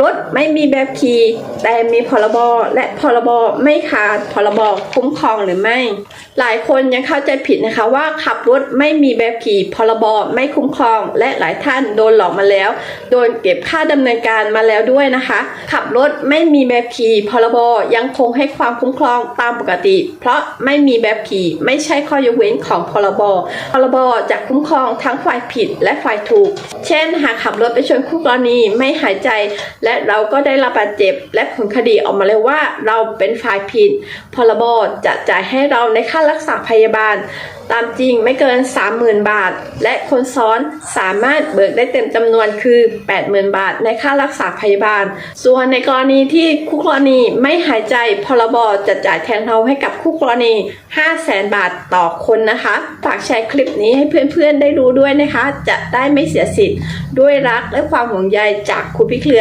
รถไม่มีแบบขี่แต่มีพรบและพรบไม่ขาดพรบคุ้มครองหรือไม่ หลายคนยังเข้าใจผิดนะคะว่าขับรถไม่มีแบบขี่พรบไม่คุ้มครอง และหลายท่านโดนหลอกมาแล้ว โดนเก็บค่าดำเนินการมาแล้วด้วยนะคะ ขับรถไม่มีแบบขี่พรบยังคงให้ความคุ้มครองตามปกติ เพราะไม่มีแบบขี่ไม่ใช่ข้อยกเว้นของพรบพรบจะคุ้มครองทั้งฝ่ายผิดและฝ่ายถูก เช่น หากขับรถไปชนคู่กรณีไม่หายใจและเราก็ได้รับบาดเจ็บและผลคดีออกมาเลยว่าเราเป็นฝ่ายผิด พรบจะจ่ายให้เราในค่ารักษาพยาบาล ตามจริงไม่เกิน 30,000 บาท และคนซ้อนสามารถเบิกได้เต็มจำนวนคือ 80,000 บาทในค่ารักษาพยาบาล ส่วนในกรณีที่คู่กรณีไม่หายใจพรบจะจ่ายแทนเราให้กับคู่กรณี 500,000 บาทต่อคนนะคะฝากแชร์คลิปนี้ให้เพื่อนๆได้รู้ด้วยนะคะ จะได้ไม่เสียสิทธิ์ด้วยรักและความห่วงใยจากครูพี่เครือ